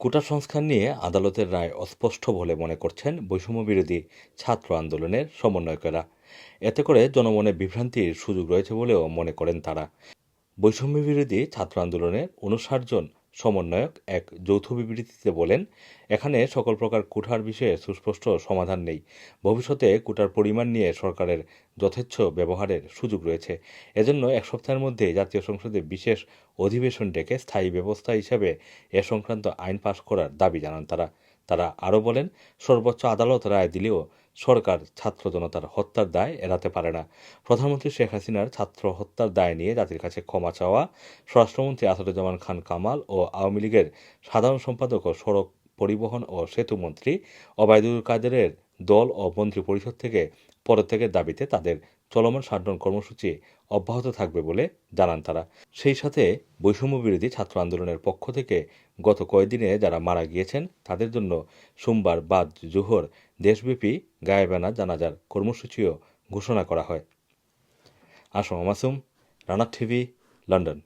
কোটা সংস্কার নিয়ে আদালতের রায় অস্পষ্ট বলে মনে করছেন বৈষম্য বিরোধী ছাত্র আন্দোলনের সমন্বয়কেরা। এতে করে জনমনে বিভ্রান্তির সুযোগ রয়েছে বলেও মনে করেন তারা। বৈষম্য বিরোধী ছাত্র আন্দোলনের উনষাট জন সমন্বয়ক এক যৌথ বিবৃতিতে বলেন, এখানে সকল প্রকার কুঠার বিষয়ে সুস্পষ্ট সমাধান নেই। ভবিষ্যতে কুঠার পরিমাণ নিয়ে সরকারের যথেচ্ছ ব্যবহারের সুযোগ রয়েছে। এজন্য এক সপ্তাহের মধ্যে জাতীয় সংসদে বিশেষ অধিবেশন ডেকে স্থায়ী ব্যবস্থা হিসাবে এ সংক্রান্ত আইন পাশ করার দাবি জানান তারা। তারা আরও বলেন, সর্বোচ্চ আদালত রায় দিলেও সরকার ছাত্র জনতার হত্যার দায় এড়াতে পারে না। প্রধানমন্ত্রী শেখ হাসিনার ছাত্র হত্যার দায় নিয়ে জাতির কাছে ক্ষমা চাওয়া, স্বরাষ্ট্রমন্ত্রী আসাদুজ্জামান খান কামাল ও আওয়ামী লীগের সাধারণ সম্পাদক ও সড়ক পরিবহন ও সেতু মন্ত্রী ওবায়দুল কাদেরের দল ও মন্ত্রী পরিষদ থেকে পদত্যাগের দাবিতে তাদের চলমান সাধারণ কর্মসূচি অব্যাহত থাকবে বলে জানান তারা। সেই সাথে বৈষম্য বিরোধী ছাত্র আন্দোলনের পক্ষ থেকে গত কয়েকদিনে যারা মারা গিয়েছেন, তাদের জন্য সোমবার বাদ জোহর দেশব্যাপী গায়েবানা জানাজার কর্মসূচিও ঘোষণা করা হয়। Assam Masum, Rana TV, London.